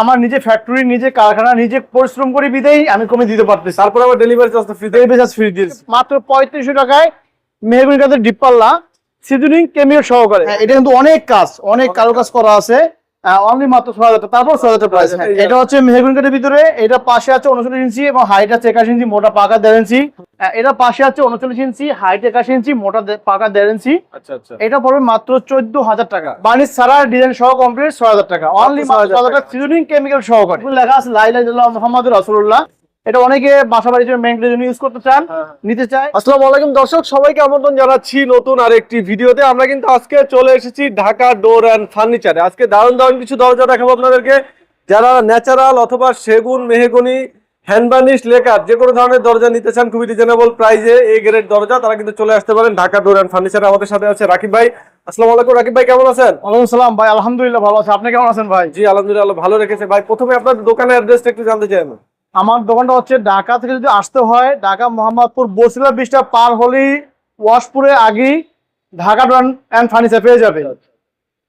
আমার নিজে ফ্যাক্টরি নিজে কারখানা নিজে পরিশ্রম করে বিদেই আমি কমে দিতে পারতেছি। তারপর আবার ডেলিভারি চার্জ ফ্রি এই চার্জ ফ্রি দিয়েছি। মাত্র পঁয়ত্রিশশো টাকায় মেহগুনি কাছে ডিপ পাল্লা সিজনিং কেমিও সহকারে। হ্যাঁ, এটা কিন্তু অনেক কাজ অনেক কারও কাজ। করা আছে। অনলি মাত্র ছয় হাজার টাকা তারপর ছয় হাজার প্রাইস এই এটা হচ্ছে মেহগুন কাঠের ভিতরে এটা পাশে আছে উনচল্লিশ ইঞ্চি এবং হাইট আছে একাশি ইঞ্চি মোটা পাকা দেড় ইঞ্চি। এটা পাশে আছে উনচল্লিশ ইঞ্চি হাইট একাশি ইঞ্চি মোটা পাকা দেড় ইঞ্চি। আচ্ছা আচ্ছা। এটা পড়বে মাত্র চোদ্দ হাজার টাকা। বানিশ সারা ডিজাইন সহ কমপ্লিট ছয় হাজার টাকা। অনলি মাত্র সিজনিং কেমিক্যাল সহ করে লেখা আছে লাইলা মোহাম্মদ রসুল্লাহ এটা অনেকে বাসা বাড়ির জন্য ইউজ করতে চান নিতে চায়। আসসালামু আলাইকুম দর্শক সবাইকে আমন্ত্রণ জানাচ্ছি নতুন আরেকটি ভিডিওতে। আমরা কিন্তু আজকে চলে এসেছি ঢাকা ডোর অ্যান্ড ফার্নিচারে আজকে দারুণ দারুণ কিছু দরজা দেখাবো আপনাদেরকে। যারা ন্যাচারাল অথবা সেগুন মেহগনি হ্যান্ডবানিশ লেকার যে কোনো ধরনের দরজা নিতে চান খুবই রিজনেবল প্রাইসে এই গ্রেড দরজা তারা কিন্তু চলে আসতে পারেন ঢাকা ডোর অ্যান্ড ফার্নিচারে আমাদের সাথে আছে রাকিব ভাই। আসসালামু আলাইকুম রাকিব ভাই কেমন আছেন? ওয়ালাইকুম সালাম ভাই আলহামদুলিল্লাহ ভালো আছে। আপনি কেমন আছেন ভাই? জি আলহামদুলিল্লাহ ভালো রেখেছে। ভাই প্রথমে আপনার দোকানের অ্যাড্রেসটা একটু জানতে চাই আমি। আমার দোকানটা হচ্ছে ঢাকা থেকে যদি আসতে হয় ঢাকা মোহাম্মদপুর বসিলা বিশটা পার হলেই ওয়াশপুরে আগেই ঢাকা ডন অ্যান্ড ফার্নিচার পেয়ে যাবে।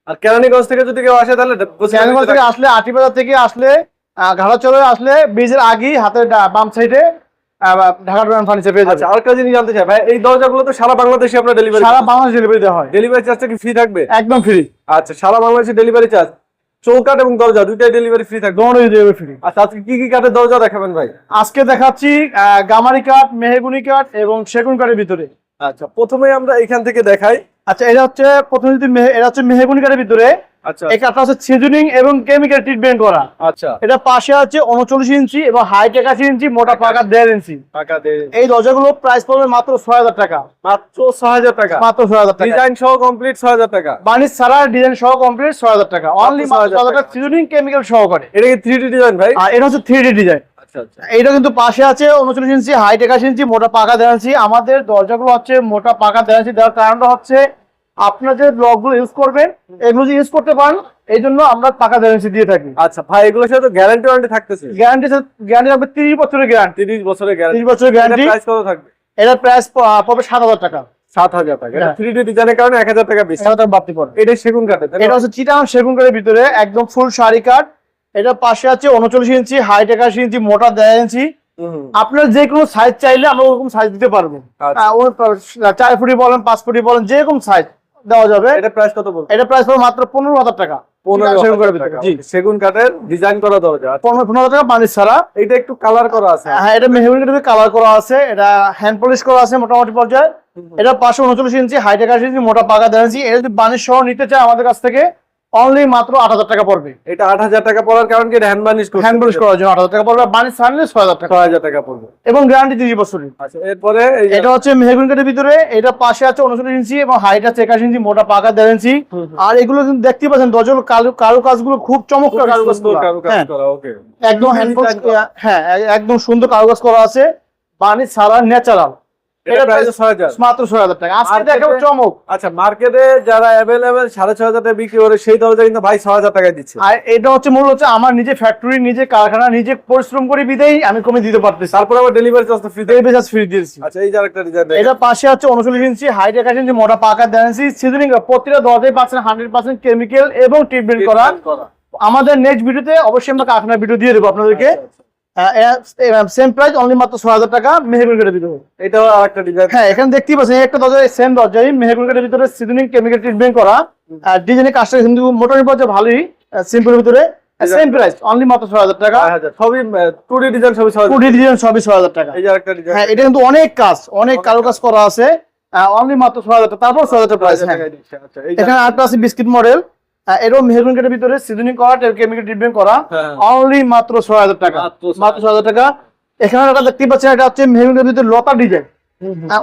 আর কেরানীগঞ্জ থেকে যদি কেউ আসে তাহলে চ্যানেল থেকে আসলে আটি বাজার থেকে আসলে ঘাড়া চলে আসলে ব্রিজের আগেই হাতের বাম সাইডে ঢাকা ফার্নিচার পেয়ে যাবে। আচ্ছা আর জিনিস জানতে চাই ভাই এই দরজাগুলো তো সারা বাংলাদেশে আপনার ডেলিভারি সারা বাংলাদেশ ডেলিভারি দেওয়া হয়। ডেলিভারি চার্জটা কি ফ্রি থাকবে? একদম ফ্রি আচ্ছা সারা বাংলাদেশে ডেলিভারি চার্জ চৌকাট এবং দরজা দুইটাই ডেলিভারি ফ্রি থাকবে। দোনো ডেলিভারি ফ্রি আচ্ছা আজকে কি কি কাঠের দরজা দেখাবেন ভাই? আজকে দেখাচ্ছি আহ, গামারি কাঠ মেহগুনি কাঠ এবং সেগুন কাঠের ভিতরে। আচ্ছা প্রথমে আমরা এখান থেকে দেখাই। আচ্ছা এটা হচ্ছে প্রথমে যদি মেহে- এটা হচ্ছে মেহগুনি কাঠের ভিতরে। আচ্ছা। এই কাঠটা হচ্ছে সিজনিং এবং কেমিক্যাল ট্রিটমেন্ট করা। আচ্ছা। এটা পাশে আছে উনচল্লিশ ইঞ্চি এবং হাইট একাশি ইঞ্চি মোটা পাকা দেড় ইঞ্চি। এই দরজাগুলো প্রাইস পড়বে মাত্র ছয় হাজার টাকা। মাত্র ছ হাজার টাকা। মাত্র ছয় হাজার টাকা। ডিজাইন সহ কমপ্লিট ছ হাজার টাকা। বানিশ ছাড়া ডিজাইন সহ কমপ্লিট ছয় হাজার টাকা। অনলি ছয় হাজার টাকা। সিজনিং কেমিক্যাল সহকারে। এটা কি থ্রি ডি ডিজাইন ভাই? এটা হচ্ছে থ্রি ডি ডিজাইন আচ্ছা আচ্ছা। এইটা কিন্তু পাশে আছে উনচল্লিশ ইঞ্চি হাইট একাশি ইঞ্চি মোটা পাকা ইঞ্চি। আমাদের দরজাগুলো হচ্ছে মোটা পাকা ইঞ্চি। দেওয়ার কারণটা হচ্ছে আপনার যে ইউজ করবেন এগুলো যে ইউজ করতে পারেন। এই জন্য আমরা দেড় ইঞ্চি দিয়ে থাকি। আচ্ছা ভাই এগুলোর সাথে গ্যারান্টি ওয়ারেন্টি থাকতেছে। গ্যারান্টি গ্যারান্টি থাকবে তিরিশ বছরের গ্যারান্টি তিরিশ বছরের গ্যারান্টি তিরিশ বছরের গ্যারান্টি প্রাইস কত থাকবে? এটার প্রাইস পড়বে সাত হাজার টাকা। সাত হাজার টাকা। হ্যাঁ। থ্রি ডি ডিজাইনের কারণে এক হাজার টাকা বেশি। সাত হাজার বাড়তি এটা সেগুন কাঠের এটা হচ্ছে চিটাং সেগুন কাঠের ভিতরে একদম ফুল শাড়ি কাঠ। এটা পাশে আছে উনচল্লিশ ইঞ্চি হাইট একাশি ইঞ্চি মোটা দেড় ইঞ্চি। আপনার যে কোনো সাইজ চাইলে আমরা ওরকম সাইজ দিতে পারব। আচ্ছা। চার ফুটি বলেন পাঁচ ফুটি বলেন যে কোনো সাইজ দেওয়া যাবে। এটা প্রাইস কত বলব? এটা প্রাইস হবে মাত্র পনেরো হাজার টাকা। সেগুন কাঠের ডিজাইন করা দরজা আচ্ছা, পনেরো হাজার টাকা পানির ছাড়া। এটা একটু কালার করা আছে। হ্যাঁ এটা মেহগুনি কাঠের কালার করা আছে। এটা হ্যান্ড পলিশ করা আছে মোটামুটি পর্যায়ে। এটা পাঁচশো উনচল্লিশ ইঞ্চি হাইট একাশি ইঞ্চি মোটা পাকা দেড় ইঞ্চি এটা যদি বানিশ সহ নিতে চায় আমাদের কাছ থেকে অনলি মাত্র আট হাজার টাকা পড়বে। এটা আট হাজার টাকা পড়ার কারণ কি? হ্যান্ড হ্যান্ড করার জন্য আট হাজার টাকা পড়বে ছয় হাজার টাকা ছয় হাজার টাকা পড়বে। এবং গ্যারান্টি বছরের। আচ্ছা এরপরে এটা হচ্ছে মেহগুন কাঠের ভিতরে এটা পাশে আছে উনচল্লিশ ইঞ্চি এবং হাইট আছে একাশি ইঞ্চি মোটা পাকা দেড় ইঞ্চি। আর এগুলো কিন্তু দেখতে পাচ্ছেন দজল কারু কারু কাজগুলো খুব চমৎকার কারুকাজ সুন্দর করা। কারুকাজ হ্যাঁ, করা। একদম হ্যান্ড হ্যাঁ একদম সুন্দর কারুকাজ করা আছে। বানি ছাড়া ন্যাচারাল এটা প্রাইস মাত্র টাকা। আজকে দেখাবো চমক। আচ্ছা মার্কেটে যারা টাকা বিক্রি করে সেই দরজা কিন্তু ভাই টাকায় দিচ্ছে। আর এটা হচ্ছে মূল হচ্ছে আমার নিজে ফ্যাক্টরি নিজে কারখানা নিজে পরিশ্রম করে বিদেই আমি কমে দিতে পারতেছি। তারপর আবার ডেলিভারি চার্জটা ফ্রি দিয়েছি। আচ্ছা এই যে আরেকটা ডিজাইন এটা পাশে আছে উনচল্লিশ ইঞ্চি হাইট একাশি ইঞ্চি মোটা পাকা দেড় সিজনিং প্রতিটা দরজায় পাচ্ছেন হান্ড্রেড পার্সেন্ট কেমিক্যাল এবং ট্রিটমেন্ট করা। আমাদের নেক্সট ভিডিওতে অবশ্যই আমরা কারখানার ভিডিও দিয়ে দেবো আপনাদেরকে। আচ্ছা, সেম প্রাইস অনলি মাত্র ছয় হাজার টাকা মেহগুন কাঠের ভিতরে। এটাও আরেকটা ডিজাইন হ্যাঁ এখানে দেখতেই পাচ্ছেন একটা দরজা সেম দরজাই ভিতরে সিজনিং কেমিক্যাল ট্রিটমেন্ট করা। আর ডিজাইনের কাজটা কিন্তু মোটামুটি পর্যায়ে ভালোই সিম্পলের ভিতরে। সেম প্রাইস অনলি মাত্র ছয় হাজার টাকা। হাজার সবই ডিজাইন সবই ছয় হাজার কুড়ি ডিজাইন সবই ছয় হাজার টাকা। এই যে আরেকটা ডিজাইন হ্যাঁ এটা কিন্তু অনেক কাজ অনেক কারও কাজ। করা আছে। অনলি মাত্র ছয় হাজার টাকা তারপর ছয় হাজার প্রাইস হ্যাঁ। আচ্ছা এখানে আছে বিস্কিট মডেল মেহরুন কাঠের ভিতরে সিজনিং করা কেমিক্যাল ট্রিটমেন্ট করা হ্যাঁ। অনলি মাত্র ছয় হাজার টাকা। মাত্র ছয় হাজার টাকা। এখানে একটা দেখতে পাচ্ছেন এটা হচ্ছে কাঠের ভিতরে লতা ডিজাইন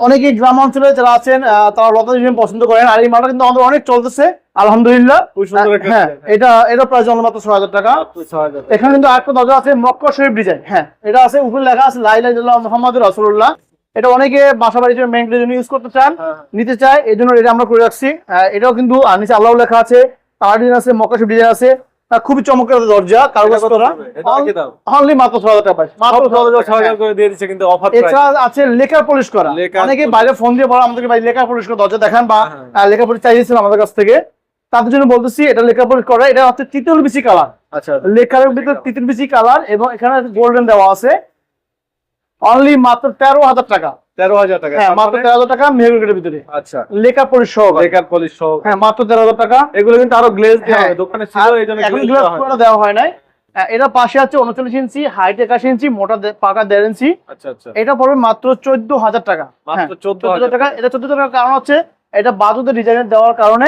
অনেকেই গ্রাম অঞ্চলে যারা আছেন তারা লতা ডিজাইন পছন্দ করেন। আর এই মালটা কিন্তু আমাদের অনেক চলতেছে আলহামদুলিল্লাহ। হ্যাঁ এটা এটা প্রাইস অনলি মাত্র ছয় হাজার টাকা। এখানে কিন্তু আরেকটা দরজা আছে মক্কা শরীফ ডিজাইন হ্যাঁ এটা আছে উপরে লেখা আছে লাইলা মোহাম্মদ রসুল্লাহ এটা অনেকে বাসা বাড়ির জন্য ইউজ করতে চান হ্যাঁ। নিতে চায় এই জন্য এটা আমরা করে রাখছি। এটাও কিন্তু নিচে আল্লাহ লেখা আছে তার ডিজাইন আছে মক্কা শরীফ ডিজাইন আছে খুবই চমৎকার দরজা কারুকাজ করা। অনলি মাত্র ছয় হাজার টাকা। মাত্র সব ছয় হাজার দরজা ছয় টাকা, করে দিয়ে দিচ্ছে কিন্তু অফার হ্যাঁ। এছাড়া আছে লেকার পলিশ করা। অনেকে বাইরে ফোন দিয়ে বলে আমাদেরকে ভাই লেকার পলিশ করা দরজা দেখান বা হ্যাঁ। আহ, লেকার পলিশ চাইছিলাম আমাদের কাছ থেকে। তাদের জন্য বলতেছি এটা লেকার পলিশ করা। এটা হচ্ছে তৃতীয় বিসি কালার আচ্ছা লেখার ভিতরে তিতির বিচি কালার এবং এখানে গোল্ডেন দেওয়া আছে। অনলি মাত্র তেরো হাজার টাকা। তেরো হাজার টাকা। হ্যাঁ মাত্র মানে- তেরো হাজার টাকা ভিতরে। আচ্ছা। লেখা পরিসহ বেকার পলিশ সহ। হ্যাঁ মাত্র তেরো হাজার টাকা। এগুলো কিন্তু আরও গ্লেজ দেওয়া হ্যাঁ। হয় দোকানে ছিল এই জন্য এখন glaze গ্লাস দেওয়া হয়। পুরোটা দেওয়া হয় নাই। হ্যাঁ, এটা পাশে আছে উনচল্লিশ ইঞ্চি হাইট একাশি ইঞ্চি মোটা পাকা দেড় ইঞ্চি। আচ্ছা আচ্ছা। এটা পড়বে মাত্র চোদ্দ হাজার টাকা। মাত্র হ্যাঁ, চোদ্দ 14,000 টাকা। এটা চোদ্দ টাকার কারণ হচ্ছে এটা বাজুতে ডিজাইনের দেওয়ার কারণে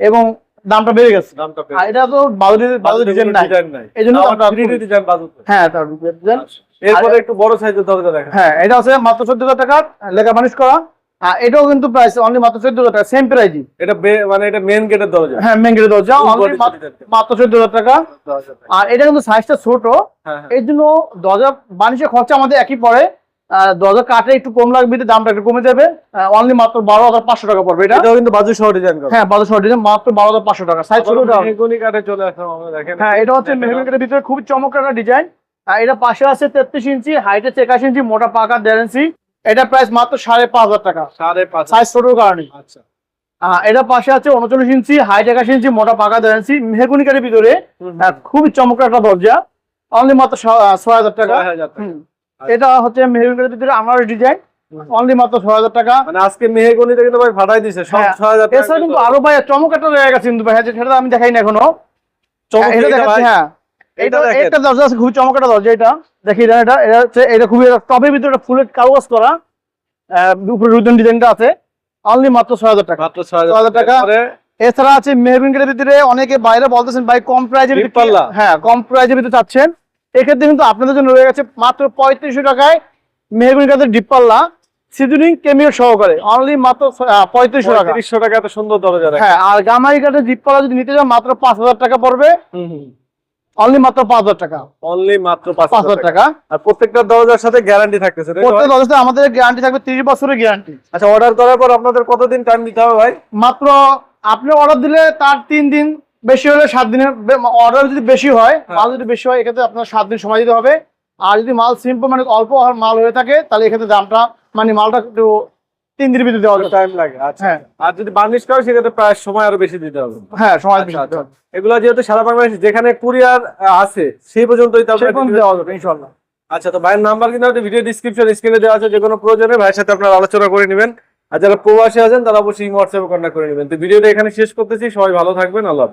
এবং দামটা বেড়ে গেছে। দামটা এটা তো বাজুতে ডিজাইন নাই। এই জন্য হ্যাঁ ডিজাইন এরপরে একটু বড় সাইজের দরজা দেখা হ্যাঁ এটা হচ্ছে মাত্র চোদ্দ হাজার টাকা লেখা মানুষ করা। আর এটাও কিন্তু প্রাইস অনলি মাত্র চোদ্দ হাজার টাকা সেম প্রাইসই এটা মানে এটা মেন গেটের দরজা। হ্যাঁ মেঙ্গের দরজা Full মাত্র- চোদ্দ হাজার টাকা আর এটা কিন্তু সাইজটা ছোট। হ্যাঁ হ্যাঁ। এর জন্য দরজা খরচা আমাদের একই পড়ে। দরজা কাটে একটু কম লাগবে দামটা একটু কমে যাবে। অনলি মাত্র বারো হাজার পাঁচশো টাকা পড়বে এটা। এটাও কিন্তু বাজু সহ ডিজাইন হ্যাঁ ডিজাইন মাত্র বারো হাজার পাঁচশো টাকা। সাইজ ছোট হ্যাঁ এটা হচ্ছে মেহমেন্টের ভিতরে খুবই চমৎকার ডিজাইন আর এটা পাশে আছে তেত্রিশ ইঞ্চি হাইটে একাশি ইঞ্চি মোটা পাকা দেড় ইঞ্চি। এটা প্রাইস মাত্র সাড়ে পাঁচ হাজার টাকা। সাড়ে পাঁচ সাইজ ছোটোর কারণে। আচ্ছা। এটা পাশে আছে উনচল্লিশ ইঞ্চি হাইট একাশ ইঞ্চি মোটা পাকা দেড় ইঞ্চি। মেহগুনি কাঠের ভিতরে খুবই চমৎকার একটা দরজা। অনলি মাত্র ছয় হাজার টাকা। এটা হচ্ছে মেহগুনি কাঠের ভিতরে আমার ডিজাইন অনলি মাত্র ছয় হাজার টাকা। মানে আজকে মেহগনিতে কিন্তু ভাই ফাটাই দিছে সব হ্যাঁ, ছয় হাজার এছাড়া কিন্তু আরও ভাই চমক একটা রয়ে গেছে কিন্তু ভাই সেটা আমি দেখাই না এখনও। চমক হ্যাঁ। একটা দরজা আছে খুবই চমক দরজা এটা। দেখি এটা এটা এটা হচ্ছে এটা খুবই টপের ভিতরে একটা ফুলের কাগজ করা। আহ, উপরে রুদন ডিজাইনটা আছে। অনলি মাত্র ছয় হাজার টাকা। মাত্র ছয় হাজার টাকা। এছাড়া আছে ভিতরে অনেকে বাইরে বলতেছেন ভাই কম প্রাইজের। হ্যাঁ কম প্রাইজের ভিতরে চাচ্ছেন। এক্ষেত্রে কিন্তু আপনাদের জন্য রয়ে গেছে মাত্র পঁয়ত্রিশশো টাকায় মেহরুন গেটের ডিপপাল্লা সিজনিং কেমিও সহকারে। অনলি মাত্র পঁয়ত্রিশশো টাকা। টাকা এত সুন্দর দরজা হ্যাঁ আর গামারি কাঠের ডিপপাল্লা যদি নিতে যান মাত্র পাঁচ হাজার টাকা পড়বে। অনলি মাত্র পাঁচ হাজার টাকা। অনলি মাত্র পাঁচ পাঁচ হাজার টাকা। আর প্রত্যেকটা দরজার সাথে গ্যারান্টি থাকতেছে প্রত্যেক আমাদের গ্যারান্টি থাকবে তিরিশ বছরের গ্যারান্টি আচ্ছা অর্ডার করার পর আপনাদের কতদিন টাইম দিতে হবে ভাই? মাত্র আপনি অর্ডার দিলে তার তিন দিন বেশি হলে সাত দিনের অর্ডার যদি বেশি হয় হ্যাঁ। মাল যদি বেশি হয় এক্ষেত্রে আপনার সাত দিন সময় দিতে হবে। আর যদি মাল সিম্পল মানে অল্প মাল হয়ে থাকে তাহলে এক্ষেত্রে দামটা মানে মালটা একটু তিন দিনের ভিতরে দেওয়া টাইম লাগে আচ্ছা হ্যাঁ। আর যদি বার্নিশ করে সেক্ষেত্রে প্রায় সময় আরও বেশি দিতে হবে। হ্যাঁ সময় আচ্ছা, বেশি আচ্ছা। হবে। এগুলো যেহেতু সারা বাংলাদেশ যেখানে কুরিয়ার আছে সেই পর্যন্তই তো সেই আপনারা পর্যন্ত delivery- দেওয়া যাবে ইনশাল্লাহ আচ্ছা তো ভাইয়ের নাম্বার কিন্তু ভিডিও ডিসক্রিপশন স্ক্রিনে দেওয়া আছে যে কোনো প্রয়োজনে ভাইয়ের সাথে আপনারা আলোচনা করে নেবেন। আর যারা প্রবাসী আছেন তারা অবশ্যই হোয়াটসঅ্যাপে কন্ট্যাক্ট করে নেবেন। তো ভিডিওটা এখানে শেষ করতেছি সবাই ভালো থাকবেন আল্লাহ।